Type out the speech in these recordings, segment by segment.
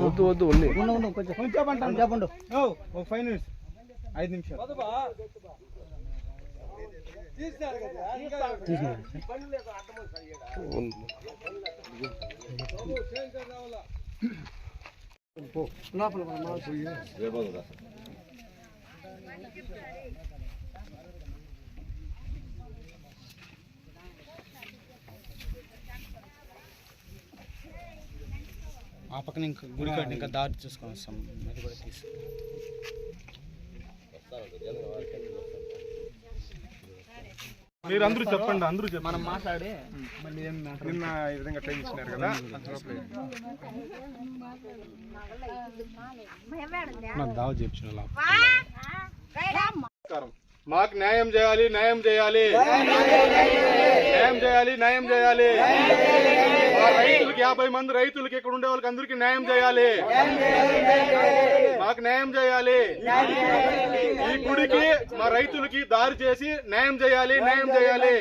వద్దు వద్దు ఉంది కొంచెం కొంచెం అంటాను చెప్పండు ఓ ఒక ఫైవ్ మినిట్స్ ఐదు నిమిషాలు. లోపల ఆ పక్కన ఇంకా గుడి కాడ ఇంకా దారి చూసుకొని వస్తాం. అది కూడా తీసి. మీరందరూ చెప్పండి అందరూ చెప్పండి. మనం మాట్లాడి మళ్ళీ ఏం matter నిన్న ఈ విధంగా ట్రైన్ ఇచ్చినారు కదా నాకు దావ నమస్కారం. మాకు న్యాయం చేయాలి న్యాయం చేయాలి. న్యాయం చేయాలి న్యాయం చేయాలి. రైతులకి యాభై మంది రైతులకి ఇక్కడ ఉండే వాళ్ళకి అందరికీ న్యాయం చేయాలి. మాకు న్యాయం చేయాలి. ఈ గుడికి మా రైతులకి దారి చేసి న్యాయం చేయాలి న్యాయం చేయాలి.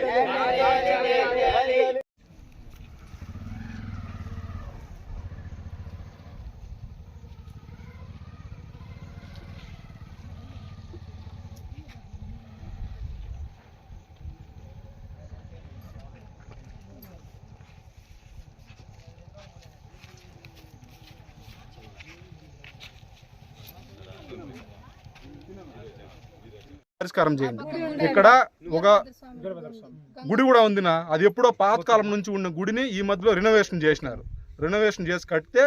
పరిష్కారం చేయండి. ఇక్కడ ఒక గుడి కూడా ఉంది నా అది ఎప్పుడో పాతకాలం నుంచి ఉన్న గుడిని ఈ మధ్యలో రినోవేషన్ చేసినారు. రినోవేషన్ చేసి కడితే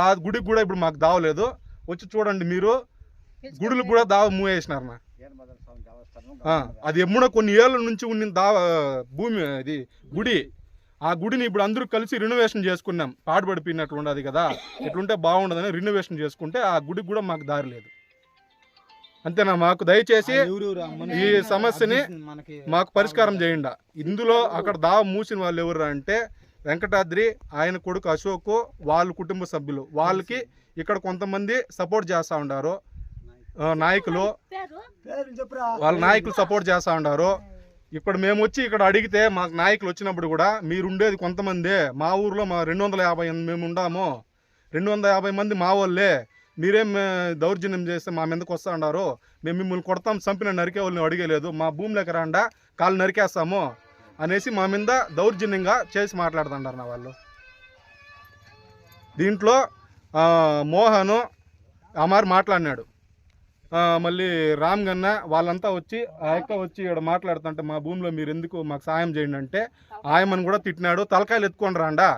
ఆ గుడికి కూడా ఇప్పుడు మాకు దావలేదు. వచ్చి చూడండి మీరు. గుడులకు కూడా దావ మూవ్ వేసినారు నా అది ఎప్పుడో కొన్ని ఏళ్ళ నుంచి ఉన్న దావ భూమి అది గుడి. ఆ గుడిని ఇప్పుడు అందరూ కలిసి రినోవేషన్ చేసుకున్నాం. పాడుపడిపోయినట్లు ఉండదు కదా. ఎట్లుంటే బాగుండదని రినోవేషన్ చేసుకుంటే ఆ గుడికి కూడా మాకు దారి లేదు. అంతేనా? మాకు దయచేసి ఈ సమస్యని మాకు పరిష్కారం చేయండి. ఇందులో అక్కడ దావ మూసిన వాళ్ళు ఎవరు అంటే వెంకటాద్రి ఆయన కొడుకు అశోక్ వాళ్ళ కుటుంబ సభ్యులు. వాళ్ళకి ఇక్కడ కొంతమంది సపోర్ట్ చేస్తూ ఉండారు. నాయకులు. వాళ్ళ నాయకులు సపోర్ట్ చేస్తూ ఉండారు. ఇక్కడ మేము వచ్చి ఇక్కడ అడిగితే మాకు నాయకులు వచ్చినప్పుడు కూడా మీరు ఉండేది కొంతమందే. మా ఊర్లో మా రెండు వందల యాభై మేము ఉండాము. రెండు వందల యాభై మంది మా వాళ్ళే మీరేం దౌర్జన్యం చేస్తే మా మీదకి వస్తా ఉన్నారు మేము మిమ్మల్ని కొడతాం చంపిన నరికే వాళ్ళని అడిగలేదు. మా భూమిలోకి రాండా కాళ్ళు నరికేస్తాము అనేసి మా మీద దౌర్జన్యంగా చేసి మాట్లాడుతుంటారు నా వాళ్ళు. దీంట్లో మోహను అమార్ మాట్లాడినాడు. మళ్ళీ రామ్ గన్న వాళ్ళంతా వచ్చి ఆ యొక్క వచ్చి ఇక్కడ మాట్లాడుతుంటే మా భూమిలో మీరు ఎందుకు మాకు సాయం చేయండి అంటే ఆయమని కూడా తిట్టినాడు. తలకాయలు ఎత్తుకోండి రాండా.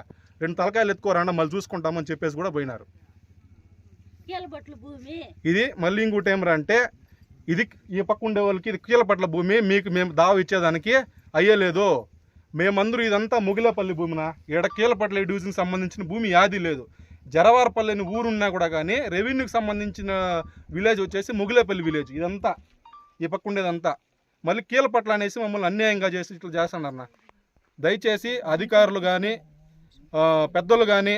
రెండు తలకాయలు ఎత్తుకోరాండా మళ్ళీ చూసుకుంటామని చెప్పేసి కూడా పోయినారు. కీలబొట్ల భూమి. ఇది మళ్ళీ ఇంకోటి ఏమరా అంటే ఇది ఈ పక్క ఉండే వాళ్ళకి ఇది కీలపట్ల భూమి మీకు మేము దావ ఇచ్చేదానికి అయ్యలేదు. మేమందరూ ఇదంతా ముగిలపల్లి భూమిన. ఈడ కీలపట్ల డివిజన్కి సంబంధించిన భూమి యాది లేదు. జరవారపల్లి అని ఊరున్నా కూడా కానీ రెవెన్యూకి సంబంధించిన విలేజ్ వచ్చేసి ముగిలేపల్లి విలేజ్. ఇదంతా ఈ పక్క ఉండేదంతా. మళ్ళీ కీలపట్ల అనేసి మమ్మల్ని అన్యాయంగా చేసి ఇట్లా చేస్తున్నారు దయచేసి అధికారులు కానీ పెద్దలు కానీ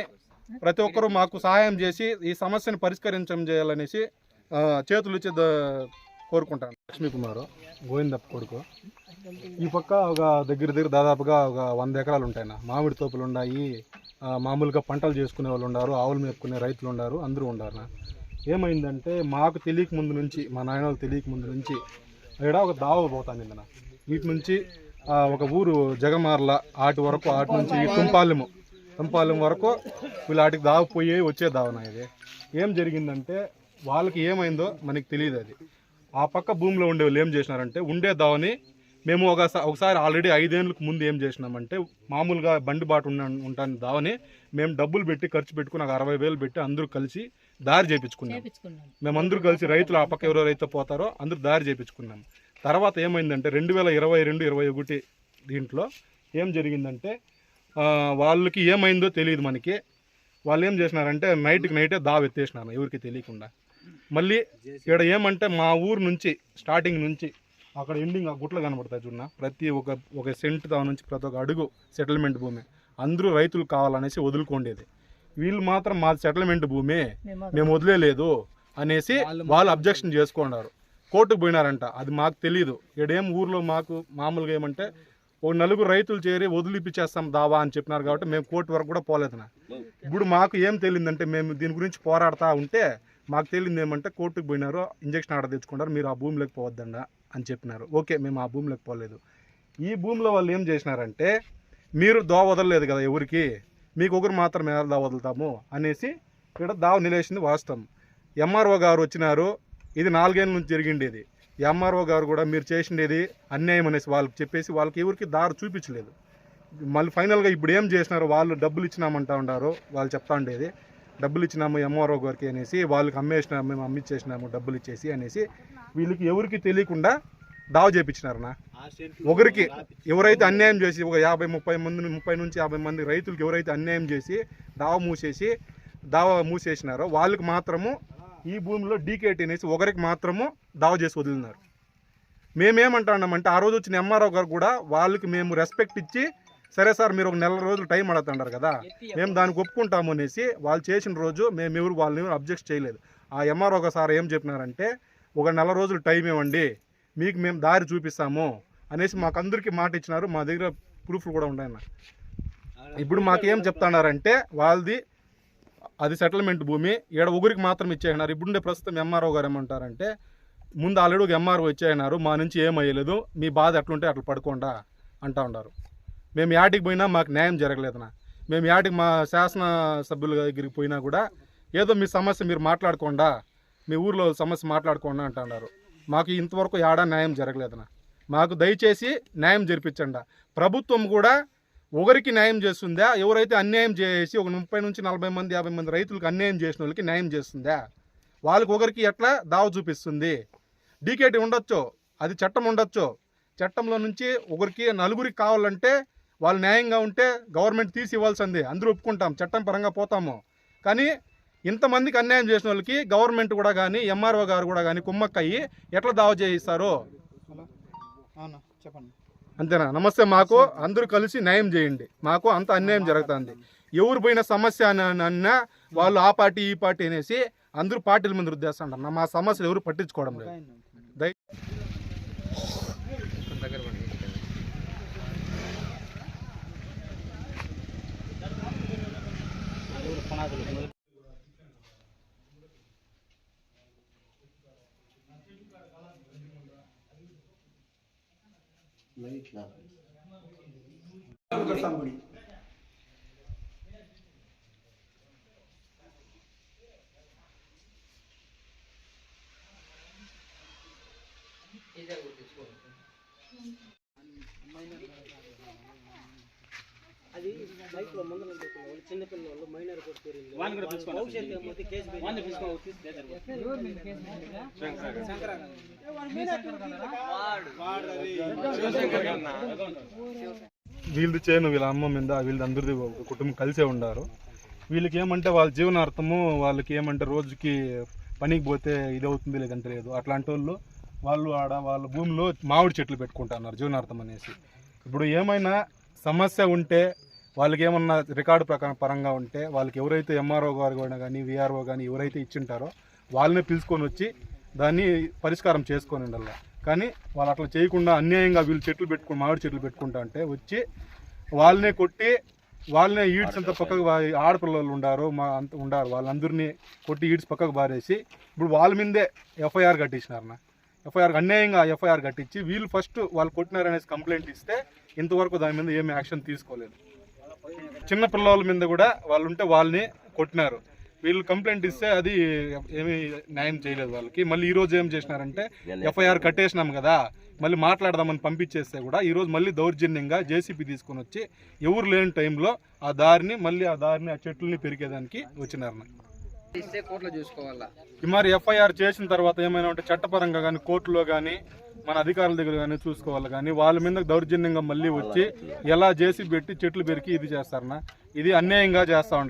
ప్రతి ఒక్కరూ మాకు సహాయం చేసి ఈ సమస్యను పరిష్కరించడం చేయాలనేసి చేతులు ఇచ్చి ద- కోరుకుంటాను. లక్ష్మీ కుమార్ గోవిందప్ప కొడుకు. ఈ పక్క ఒక దగ్గర దగ్గర దాదాపుగా ఒక వంద ఎకరాలు ఉంటాయి నా మామిడి తోపులు ఉన్నాయి మామూలుగా పంటలు చేసుకునే వాళ్ళు ఉన్నారు ఆవులు మేపుకునే రైతులు ఉన్నారు అందరూ ఉన్నారు నా ఏమైందంటే మాకు తెలియక ముందు నుంచి మా నాయన వాళ్ళు తెలియక ముందు నుంచి ఇక్కడ ఒక దావ పోతాను నిన్న వీటి నుంచి ఒక ఊరు జగమార్ల ఆటి వరకు ఆటి నుంచి ఈ తుంపాలెము. తుంపాలెం వరకు వీళ్ళు ఆటికి దావ పోయి వచ్చే దావన ఇది? ఏం జరిగిందంటే వాళ్ళకి ఏమైందో మనకి తెలియదు అది. ఆ పక్క భూమిలో ఉండే వాళ్ళు ఏం చేసినారంటే ఉండే దావని మేము ఒక ఒకసారి ఆల్రెడీ ఐదేళ్ళకి ముందు ఏం చేసినామంటే మామూలుగా బండి బాటు ఉన్న ఉంటాను దావని మేము డబ్బులు పెట్టి ఖర్చు పెట్టుకుని ఒక అరవై వేలు పెట్టి అందరూ కలిసి దారి చేపించుకున్నాం. చేపించుకున్నాం. మేమందరూ కలిసి రైతులు ఆ పక్క ఎవరెవరైతే పోతారో అందరూ దారి చేపించుకున్నాం. తర్వాత ఏమైందంటే రెండు వేల ఇరవై రెండు ఇరవై ఒకటి దీంట్లో ఏం జరిగిందంటే వాళ్ళకి ఏమైందో తెలియదు మనకి. వాళ్ళు ఏం చేసినారంటే నైట్కి నైటే దావ ఎత్తేసినారు ఎవరికి తెలియకుండా. మళ్ళీ ఇక్కడ ఏమంటే మా ఊరు నుంచి స్టార్టింగ్ నుంచి అక్కడ ఎండింగ్ ఆ గుట్లు కనబడతాయి చూడన్న ప్రతి ఒక ఒక సెంట్ దా నుంచి ప్రతి ఒక్క అడుగు సెటిల్మెంట్ భూమి. అందరూ రైతులు కావాలనేసి వదులుకోండేది. వీళ్ళు మాత్రం మా సెటిల్మెంట్ భూమి మేము వదిలేదు అనేసి వాళ్ళు అబ్జెక్షన్ చేసుకున్నారు. కోర్టుకు పోయినారంట అది మాకు తెలియదు ఇక్కడేం ఊర్లో మాకు మామూలుగా ఏమంటే ఓ నలుగురు రైతులు చేరి వదిలిపిచ్చేస్తాం దావా అని చెప్పినారు కాబట్టి మేము కోర్టు వరకు కూడా పోలేదునా ఇప్పుడు మాకు ఏం తెలియదంటే మేము దీని గురించి పోరాడుతూ ఉంటే మాకు తెలియదు ఏమంటే కోర్టుకు పోయినారు ఇంజక్షన్ ఆర్డర్ తెచ్చుకున్నారు మీరు ఆ భూమిలోకి పోవద్దండ అని చెప్పినారు. ఓకే మేము ఆ భూమిలోకి పోలేదు. ఈ భూమిలో వాళ్ళు ఏం చేసినారంటే మీరు దోవ వదలలేదు కదా ఎవరికి మీకు ఒకరు మాత్రమే ఎలా వదులుతాము అనేసి ఇక్కడ దావ నిలేసింది వాస్తవం. ఎంఆర్ఓ గారు వచ్చినారు ఇది నాలుగేళ్ళ నుంచి జరిగిండేది. ఎంఆర్ఓ గారు కూడా మీరు చేసిండేది అన్యాయం అనేసి వాళ్ళకి చెప్పేసి వాళ్ళకి ఎవరికి దారి చూపించలేదు. మళ్ళీ ఫైనల్గా ఇప్పుడు ఏం చేసినారు వాళ్ళు డబ్బులు ఇచ్చినామంటా ఉన్నారు వాళ్ళు చెప్తా ఉండేది. డబ్బులు ఇచ్చినాము ఎంఆర్ఓ గారికి అనేసి వాళ్ళకి అమ్మేసినాము మేము అమ్మిచ్చేసినాము డబ్బులు ఇచ్చేసి అనేసి వీళ్ళకి ఎవరికి తెలియకుండా దావ చేపించినారనా ఒకరికి ఎవరైతే అన్యాయం చేసి ఒక యాభై ముప్పై మంది ముప్పై నుంచి యాభై మంది రైతులకు ఎవరైతే అన్యాయం చేసి దావ మూసేసి దావ మూసేసినారో వాళ్ళకి మాత్రము ఈ భూమిలో డీకేటీ అనేసి ఒకరికి మాత్రము దావ చేసి వదిలినారు. మేమేమంటున్నామంటే ఆ రోజు వచ్చిన ఎంఆర్ఓ గారు కూడా వాళ్ళకి మేము రెస్పెక్ట్ ఇచ్చి సరే సార్ మీరు ఒక నెల రోజులు టైం అడుగుతున్నారు కదా మేము దానికి ఒప్పుకుంటాము అనేసి వాళ్ళు చేసిన రోజు మేము ఎవరు వాళ్ళని ఎవరు అబ్జెక్ట్ చేయలేదు. ఆ ఎంఆర్ఓ సార్ ఏం చెప్పినారంటే ఒక నెల రోజులు టైం ఇవ్వండి మీకు మేము దారి చూపిస్తాము అనేసి మాకు అందరికీ మాట ఇచ్చినారు మా దగ్గర ప్రూఫ్లు కూడా ఉన్నాయన్న ఇప్పుడు మాకేం చెప్తున్నారంటే వాళ్ళది అది సెటిల్మెంట్ భూమి. ఈడ ఒకరికి మాత్రం ఇచ్చేసినారు. ఇప్పుడుండే ప్రస్తుతం ఎంఆర్ఓ గారు ఏమంటారంటే ముందు ఆల్రెడీ ఒక ఎంఆర్ఓ ఇచ్చేసినారు. మా నుంచి ఏం అయ్యలేదు. మీ బాధ ఎట్లుంటే అట్లా పడుకోండా అంటా ఉన్నారు. మేము యాటికి పోయినా మాకు న్యాయం జరగలేదనా మేము యాటికి మా శాసన సభ్యుల దగ్గరికి పోయినా కూడా ఏదో మీ సమస్య మీరు మాట్లాడుకోండా. మీ ఊర్లో సమస్య మాట్లాడుకోండి అంటున్నారు మాకు ఇంతవరకు ఏడా న్యాయం జరగలేదనా మాకు దయచేసి న్యాయం జరిపించండి. ప్రభుత్వం కూడా ఒకరికి న్యాయం చేస్తుందా? ఎవరైతే అన్యాయం చేసి ఒక ముప్పై నుంచి నలభై మంది యాభై మంది రైతులకు అన్యాయం చేసిన వాళ్ళకి న్యాయం చేస్తుందా? వాళ్ళకి ఒకరికి ఎట్లా దావ చూపిస్తుంది? డీకేటీ ఉండొచ్చు? అది చట్టం ఉండొచ్చు? చట్టంలో నుంచి ఒకరికి నలుగురికి కావాలంటే వాళ్ళు న్యాయంగా ఉంటే గవర్నమెంట్ తీసి ఇవ్వాల్సింది. అందరూ ఒప్పుకుంటాం చట్టం పరంగా పోతాము. కానీ ఇంతమందికి అన్యాయం చేసిన వాళ్ళకి గవర్నమెంట్ కూడా కానీ ఎంఆర్ఓ గారు కూడా కానీ కుమ్మక్కయ్యి ఎట్లా దావ చేయిస్తారు? అవునా చెప్పండి. అంతేనా? నమస్తే మాకు అందరూ కలిసి న్యాయం చేయండి. మాకు అంత అన్యాయం జరుగుతుంది. ఎవరు పోయిన సమస్య అని అన్నా వాళ్ళు ఆ పార్టీ ఈ పార్టీ అనేసి అందరూ పార్టీల మీద రుద్దేస్తుంటారు మా సమస్యలు ఎవరు పట్టించుకోవడం లేదు. దయ పునాదులు అది వీళ్ళది చేయను వీళ్ళ అమ్మ మీద వీళ్ళది అందరిది ఒక కుటుంబం కలిసే ఉండారు. వీళ్ళకి ఏమంటే వాళ్ళ జీవనార్థము వాళ్ళకి ఏమంటే రోజుకి పనికి పోతే ఇది అవుతుంది లేదంటే లేదు. అట్లాంటి వాళ్ళు వాళ్ళు ఆడ వాళ్ళ భూమిలో మామిడి చెట్లు పెట్టుకుంటున్నారు జీవనార్థం అనేసి. ఇప్పుడు ఏమైనా సమస్య ఉంటే వాళ్ళకి ఏమన్నా రికార్డు ప్రకారం పరంగా ఉంటే వాళ్ళకి ఎవరైతే ఎంఆర్ఓ గారు కూడా కానీ విఆర్ఓ కానీ ఎవరైతే ఇచ్చింటారో వాళ్ళనే పిలుచుకొని వచ్చి దాన్ని పరిష్కారం చేసుకొని ఉండాలి. కానీ వాళ్ళు అట్లా చేయకుండా అన్యాయంగా వీళ్ళు చెట్లు పెట్టుకుని మామిడి చెట్లు పెట్టుకుంటా అంటే వచ్చి వాళ్ళనే కొట్టి వాళ్ళనే ఈడ్స్ అంతా పక్కకు ఆడపిల్లలు ఉండారు మా అంత ఉండారు వాళ్ళందరినీ కొట్టి ఈడ్స్ పక్కకు బారేసి ఇప్పుడు వాళ్ళ మీదే ఎఫ్ఐఆర్ కట్టించినారన్న. ఎఫ్ఐఆర్ అన్యాయంగా ఎఫ్ఐఆర్ కట్టించి వీళ్ళు ఫస్ట్ వాళ్ళు కొట్టినారనేసి కంప్లైంట్ ఇస్తే ఇంతవరకు దాని మీద ఏమి యాక్షన్ తీసుకోలేదు. చిన్న పిల్లల మీద కూడా వాళ్ళు ఉంటే వాళ్ళని కొట్టినారు. వీళ్ళు కంప్లైంట్ ఇస్తే అది ఏమీ న్యాయం చేయలేదు వాళ్ళకి. మళ్ళీ ఈ రోజు ఏం చేసినారంటే ఎఫ్ఐఆర్ కట్టేసినాం కదా మళ్ళీ మాట్లాడదామని పంపించేస్తే కూడా ఈ రోజు మళ్ళీ దౌర్జన్యంగా జేసీపీ తీసుకొని వచ్చి ఎవరు లేని టైంలో ఆ దారిని మళ్ళీ ఆ దారిని ఆ చెట్లని పెరిగేదానికి వచ్చినారు చూసుకోవాలా? ఈ మరి ఎఫ్ఐఆర్ చేసిన తర్వాత ఏమైనా ఉంటే చట్టపరంగా కానీ కోర్టులో కానీ మన అధికారుల దగ్గర కానీ చూసుకోవాలి కానీ వాళ్ళ మీద దౌర్జన్యంగా మళ్ళీ వచ్చి ఎలా చేసి పెట్టి చెట్లు పెరికి ఇది చేస్తారన్నా ఇది అన్యాయంగా చేస్తూ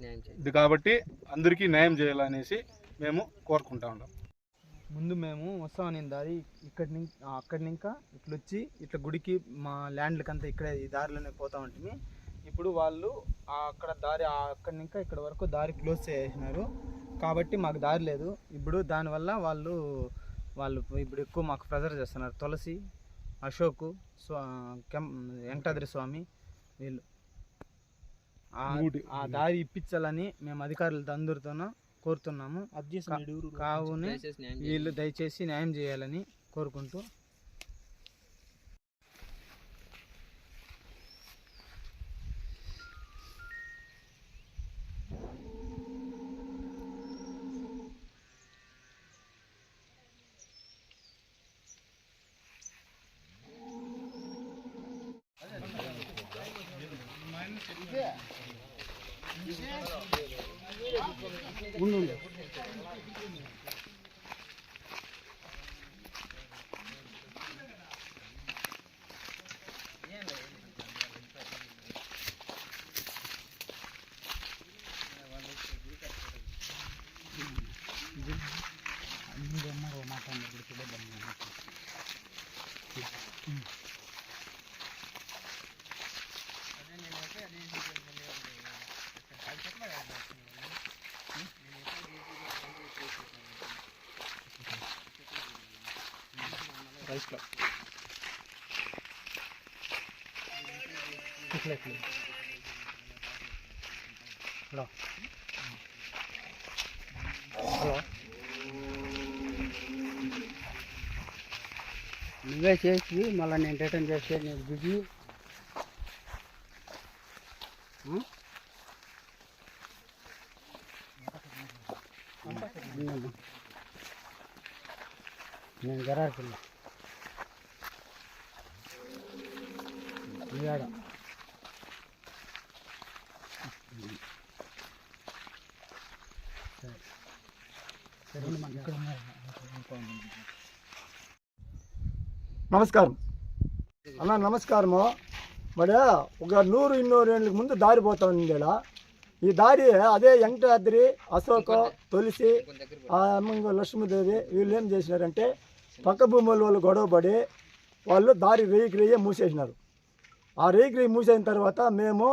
చేయండి ఇది కాబట్టి అందరికీ న్యాయం చేయాలనేసి మేము కోరుకుంటా ఉన్నాం. ముందు మేము వస్తామని దారి ఇక్కడి నుంచి అక్కడి ఇంకా ఇట్లా వచ్చి ఇట్లా గుడికి మా ల్యాండ్లకంతా ఇక్కడే ఈ దారిలోనే పోతా ఉంటుంది ఇప్పుడు వాళ్ళు ఆ అక్కడ దారి అక్కడి ఇంకా ఇక్కడ వరకు దారి క్లోజ్ చేసేసినారు కాబట్టి మాకు దారి లేదు. ఇప్పుడు దానివల్ల వాళ్ళు వాళ్ళు ఇప్పుడు ఎక్కువ మాకు ప్రెజర్ చేస్తున్నారు. తులసి అశోక్ స్వా కెం వెంకటాద్రి స్వామి వీళ్ళు. ఆ- దారి ఇప్పించాలని మేము అధికారులతో అందరితోనూ కోరుతున్నాము. కా- కావున వీళ్ళు దయచేసి న్యాయం చేయాలని కోరుకుంటూ నువ్వే చేసి మళ్ళీ నేను రిటర్న్ చేస్తే నేను బిజీ. నేను గరాకిల్ల నమస్కారం. అన్న నమస్కారము. మరి ఒక నూరు ఇన్నూరు ఏళ్ళకి ముందు దారి పోతా ఉంది ఇలా ఈ దారి అదే వెంకటాద్రి అశోక తులసి ఆ అమ్మంగ లక్ష్మీదేవి వీళ్ళు ఏం చేసినారంటే పక్క భూముల వాళ్ళు గొడవపడి వాళ్ళు దారి రేయికి రేయే మూసేసినారు. ఆ రేయికి రేయి మూసేసిన తర్వాత మేము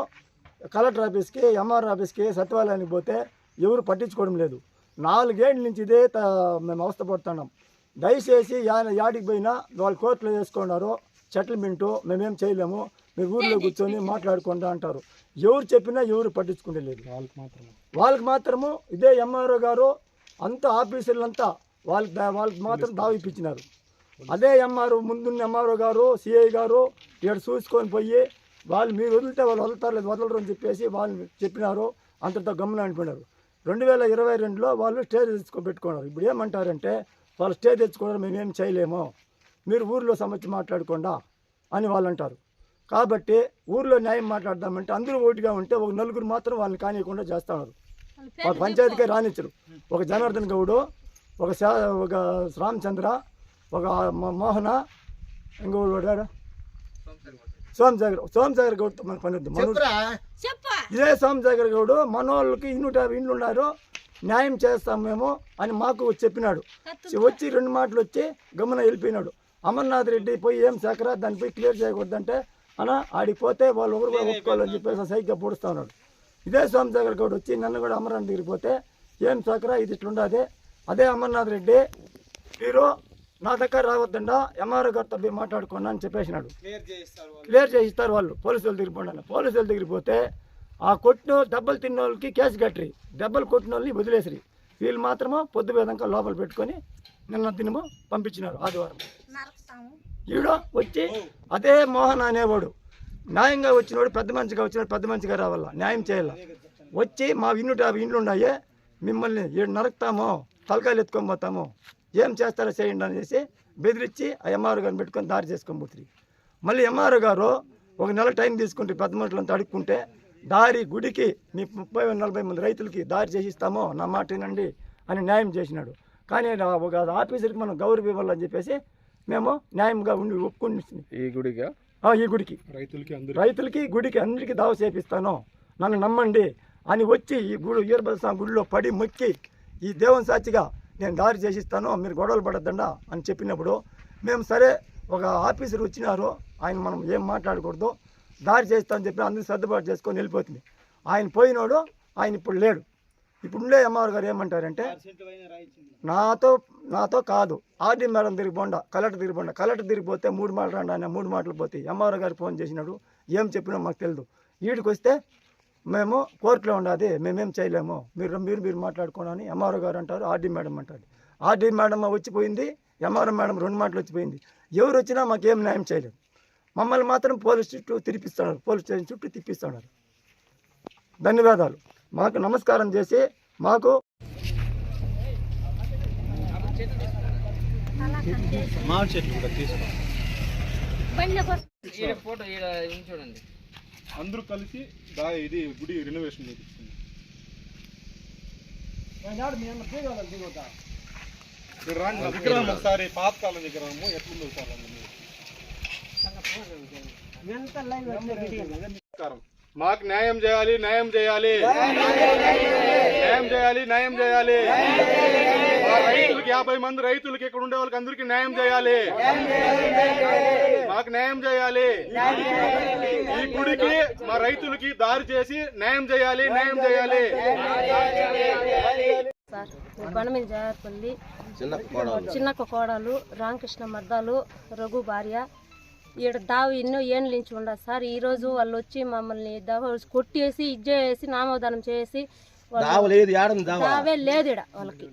కలెక్టర్ ఆఫీస్కి ఎంఆర్ ఆఫీస్కి సచివాలయానికి పోతే ఎవరు పట్టించుకోవడం లేదు. నాలుగేళ్ళ నుంచి ఇదే మేము అవస్థపడుతున్నాం. దయచేసి యాడికి పోయినా వాళ్ళు కోర్టులో వేసుకున్నారు సెటిల్మెంటు మేమేం చేయలేము మీరు ఊర్లో కూర్చొని మాట్లాడుకుంటా అంటారు. ఎవరు చెప్పినా ఎవరు పట్టించుకుంటలేదు. వాళ్ళకి మాత్రం వాళ్ళకి మాత్రము ఇదే ఎంఆర్ఓ గారు అంత ఆఫీసర్లంతా వాళ్ళకి వాళ్ళకి మాత్రం దావి ఇప్పించినారు అదే ఎంఆర్ఓ ముందున్న ఎంఆర్ఓ గారు సిఐ గారు ఇక్కడ చూసుకొని పోయి వాళ్ళు మీరు వదిలితే వాళ్ళు వదులుతారు లేదు వదలరు అని చెప్పేసి వాళ్ళు చెప్పినారు అంతటితో గమనం అనిపోయినారు రెండు వేల ఇరవై రెండులో వాళ్ళు స్టే తెచ్చుకో పెట్టుకున్నారు. ఇప్పుడు ఏమంటారంటే వాళ్ళు స్టే తెచ్చుకోవడం మేమేం చేయలేము. మీరు ఊర్లో సమస్య మాట్లాడకుండా అని వాళ్ళు అంటారు కాబట్టి ఊర్లో న్యాయం మాట్లాడదామంటే అందరూ ఓటుగా ఉంటే ఒక నలుగురు మాత్రం వాళ్ళని కానియకుండా చేస్తున్నారు. ఒక పంచాయతీకే రానిచ్చరు. ఒక జనార్దన్ గౌడు ఒక శా ఒక రామచంద్ర ఒక మోహన ఎవడు? సోమసాగర్ సోమసాగర్ గౌడ్తో మన పని వద్దు మన చెప్ప. ఇదే సోమసాగర్ గౌడు మన వాళ్ళకి ఇన్నుట ఇండ్లు ఉన్నారు న్యాయం చేస్తాం మేము అని మాకు చెప్పినాడు. వచ్చి రెండు మాటలు వచ్చి గమన వెళ్ళిపోయినాడు. అమర్నాథ్ రెడ్డి పోయి ఏం సేకరా? దానిపై క్లియర్ చేయకూడదంటే అన్న ఆడికి పోతే వాళ్ళు ఒకరు కూడా ఒప్పుకోవాలని చెప్పేసి సైగ్గా పొడుస్తా ఉన్నాడు. ఇదే సోమసాగర్ గౌడ్ వచ్చి నన్ను కూడా అమర్నాథ్ దగ్గరికి పోతే ఏం సేకరా? ఇది ఇట్లుండదు. అదే అమర్నాథ్ రెడ్డి మీరు నా దగ్గర రావద్దండా ఎంఆర్ఓ గారితో పోయి మాట్లాడుకున్నా అని చెప్పేసినాడు. క్లియర్ చేయిస్తారు వాళ్ళు. క్లియర్ చేసి ఇస్తారు వాళ్ళు. పోలీసు వాళ్ళ దగ్గరికి పోండి పోలీసు వాళ్ళ దగ్గరికి పోతే ఆ కొట్టిన దెబ్బలు తిన్న వాళ్ళకి కేసు కట్టరి. దెబ్బలు కొట్టిన వాళ్ళని వదిలేసిరి. వీళ్ళు మాత్రము పొద్దు వేదంగా లోపల పెట్టుకొని నిన్న దినము పంపించినారు ఆదివారం. నరకుతాము. ఈడ వచ్చి అదే మోహన్ అనేవాడు. న్యాయంగా వచ్చినవాడు పెద్ద మనిషిగా వచ్చినాడు పెద్ద మనిషిగా రావాల? న్యాయం చేయాల? వచ్చి మా ఇన్నుట ఇండ్లు ఉన్నాయి మిమ్మల్ని ఈడు నరుకుతాము తలకాయలు ఎత్తుకొని పోతాము. ఏం చేస్తారో చేయండి అనేసి బెదిరించి ఆ ఎంఆర్ గారిని పెట్టుకొని దారి చేసుకొని పోతుంది. మళ్ళీ ఎంఆర్ గారు ఒక నెల టైం తీసుకుంటే పెద్ద మనుషులంతా అడుక్కుంటే దారి గుడికి మీ ముప్పై నలభై మంది రైతులకి దారి చేసిస్తాము నా మాట వినండి అని న్యాయం చేసినాడు. కానీ ఒక ఆఫీసర్కి మనం గౌరవ ఇవ్వాలని చెప్పేసి మేము న్యాయంగా ఉండి ఒప్పుకుని ఈ గుడిగా ఆ, ఈ గుడికి. రైతులకి అందరూ రైతులకి గుడికి అందరికీ దావ చేపిస్తాను. నన్ను నమ్మండి అని వచ్చి ఈ గుడి స్వామి గుడిలో పడి మొక్కి ఈ దేవుని సాక్షిగా నేను దారి చేసిస్తాను మీరు గొడవలు పడద్దండా అని చెప్పినప్పుడు మేము సరే ఒక ఆఫీసర్ వచ్చినారు ఆయన మనం ఏం మాట్లాడకూడదు దారి చేస్తా అని చెప్పి అందరూ సర్దుబాటు చేసుకొని వెళ్ళిపోతుంది. ఆయన పోయినాడు ఆయన ఇప్పుడు లేడు. ఇప్పుడుండే ఎంఆర్ గారు ఏమంటారంటే నాతో నాతో కాదు ఆర్డీ మేడం తిరిగిపోండా కలెక్టర్ తిరిగిపోండా కలెక్టర్ తిరిగిపోతే మూడు మాటలు రండి ఆయన మూడు మాటలు పోతాయి ఎంఆర్ గారు ఫోన్ చేసినాడు ఏం చెప్పినా మాకు తెలియదు వీడికి వస్తే మేము కోర్టులో ఉండాది మేమేం చేయలేము. మీరు మీరు మీరు మాట్లాడుకోండి అని ఎంఆర్ఓ గారు అంటారు ఆర్డీ మేడం అంటారు. ఆర్డీ మేడం వచ్చిపోయింది ఎంఆర్ఓ మేడం రెండు మాటలు వచ్చిపోయింది. ఎవరు వచ్చినా మాకేం న్యాయం చేయలేదు మమ్మల్ని మాత్రం పోలీస్ చుట్టూ తిరిపిస్తున్నారు పోలీస్ స్టేషన్ చుట్టూ తిప్పిస్తున్నారు. ధన్యవాదాలు. మాకు నమస్కారం చేసి మాకు మామిడి చెట్లు కూడా తీసుకో. బండి ఫోటో ఈడ ఉంది చూడండి. అందరూ కలిసి దా ఇది గుడి రెనోవేషన్ చేపిస్తుంది. మీరు రాండి నా విగ్రహం ఒకసారి పాతకాలం విగ్రహము ఎట్లుందో. నమస్కారం. మాకు న్యాయం చేయాలి న్యాయం చేయాలి. న్యాయం చేయాలి న్యాయం చేయాలి. రైతులకి యాభై మంది రైతులకి ఇక్కడ ఉండే వాళ్ళకి అందరికీ న్యాయం చేయాలి. మాకు న్యాయం చేయాలి. ఈ గుడికి మా రైతులకి దారి చేసి న్యాయం చేయాలి న్యాయం చేయాలి. సార్ బండమీద జారపల్లి చిన్నక్క కోడలు. రామకృష్ణ మద్దాలు రఘు భార్య. ఈడ దావు ఎన్నో ఏళ్ళ నుంచి ఉండదు సార్. ఈ రోజు వాళ్ళు వచ్చి మమ్మల్ని దావ కొట్టేసి ఇచ్చేసి నామోదానం చేసి వాళ్ళు- దావే లేదు ఈడ వాళ్ళకి.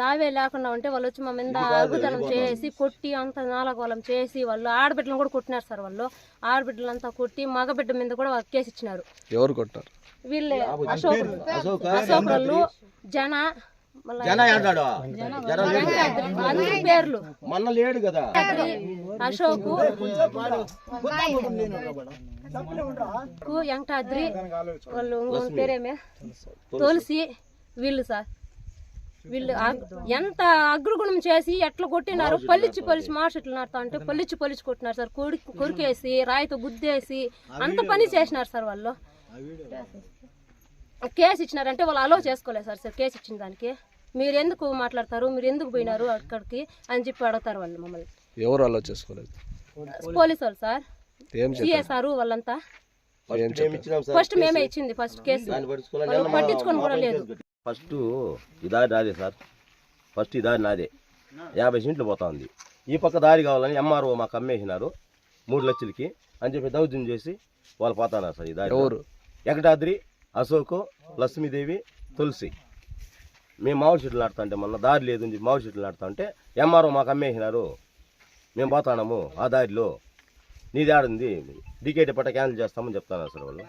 దావే లేకుండా ఉంటే వాళ్ళు వచ్చి మా మీద అద్భుతం చేసి కొట్టి అంత నాలగోళం చేసి వాళ్ళు ఆడబిడ్డలను కూడా కొట్టినారు సార్ వాళ్ళు. ఆడబిడ్డలంతా కొట్టి మగబిడ్డ మీద కూడా వాళ్ళు కేసు ఇచ్చినారు. ఎవరు కొట్టారు? వీళ్ళే అశోక్ అశోక్? వాళ్ళు జన మళ్ళా వెంకటాద్రి, అందరి పేర్లు. మొన్న లేడు కదా. అశోక్ వెంకటాద్రి వాళ్ళు పేరేమే? తులసి. వీళ్ళు సార్. వీళ్ళు ఎంత అగ్రగుణం చేసి ఎట్లా కొట్టినారు పల్లిచ్చి పలిచి మార్చెట్లు నాడుతా అంటే పల్లిచ్చి పలిచి కొట్టినారు సార్. కొడి కొరికేసి రాయితో గుద్దేసి అంత పని చేసినారు సార్ వాళ్ళు. కేసు ఇచ్చినారంటే వాళ్ళు అలో చేసుకోలేదు సార్ సార్ కేసు ఇచ్చిన దానికి. మీరు ఎందుకు మాట్లాడతారు? మీరు ఎందుకు పోయినారు అక్కడికి? అని చెప్పి అడుగుతారు వాళ్ళు మమ్మల్ని. ఎవరు అలా చేసుకోలేదు? పోలీసు వాళ్ళు సార్. సిఎస్ఆర్ వాళ్ళంతా. ఫస్ట్ మేమే ఇచ్చింది ఫస్ట్ కేసు. పట్టించుకొని కూడా లేదు. ఫస్ట్ ఈ దారి నాదే సార్. ఫస్ట్ ఈ దారి నాదే. యాభై సెంట్లు పోతా ఉంది ఈ పక్క దారి కావాలని ఎంఆర్ఓ మాకు అమ్మేసినారు మూడు లక్షలకి అని చెప్పి దౌర్జన్యం చేసి వాళ్ళు పోతున్నారు సార్ ఈ దారి. ఎవరు? వెంకటాద్రి అశోక్ లక్ష్మీదేవి తులసి. మేము మామిడి చెట్లు అంటే మొన్న దారి లేదు మామిడి చెట్లు ఉంటే ఎంఆర్ఓ మాకు అమ్మేసినారు. మేము పోతాము ఆ దారిలో. నీది ఆడుంది డీకేటీ పట్ట క్యాన్సిల్ చేస్తామని చెప్తాను సార్ వాళ్ళు.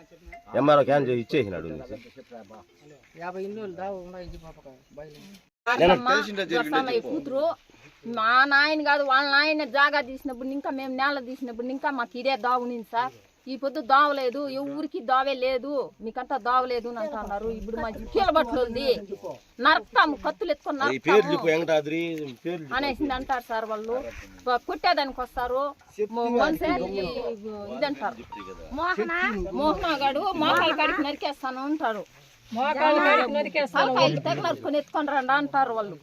ఎంఆర్ఓ క్యాన్సిల్ చేసి ఇచ్చేసినాడు కూతురు మా నాయన కాదు వాళ్ళ నాయన జాగా తీసినప్పుడు ఇంకా మేము నేల తీసినప్పుడు ఇంకా మాకు ఇదే దావునింది సార్. ఈ పొద్దు దావలేదు ఎవరికి దావే లేదు మీకంతా దావలేదు అని అంటున్నారు. ఇప్పుడు మా కీల బట్టలు ఉంది. నరకతాము కత్తులు ఎత్తుకొని ఈ పేర్లు నరకతాము చెప్పు వెంకటాద్రి పేర్లు చెప్పు. అనేసి అంటారు సార్ వాళ్ళు. కొట్టేదానికి వస్తారు. ఇదంటారు మోహన గాడు మోకాలు కాడికి నరికేస్తాను అంటారు. తెగ నరుకొని ఎత్తుకొని రండి అంటారు వాళ్ళు.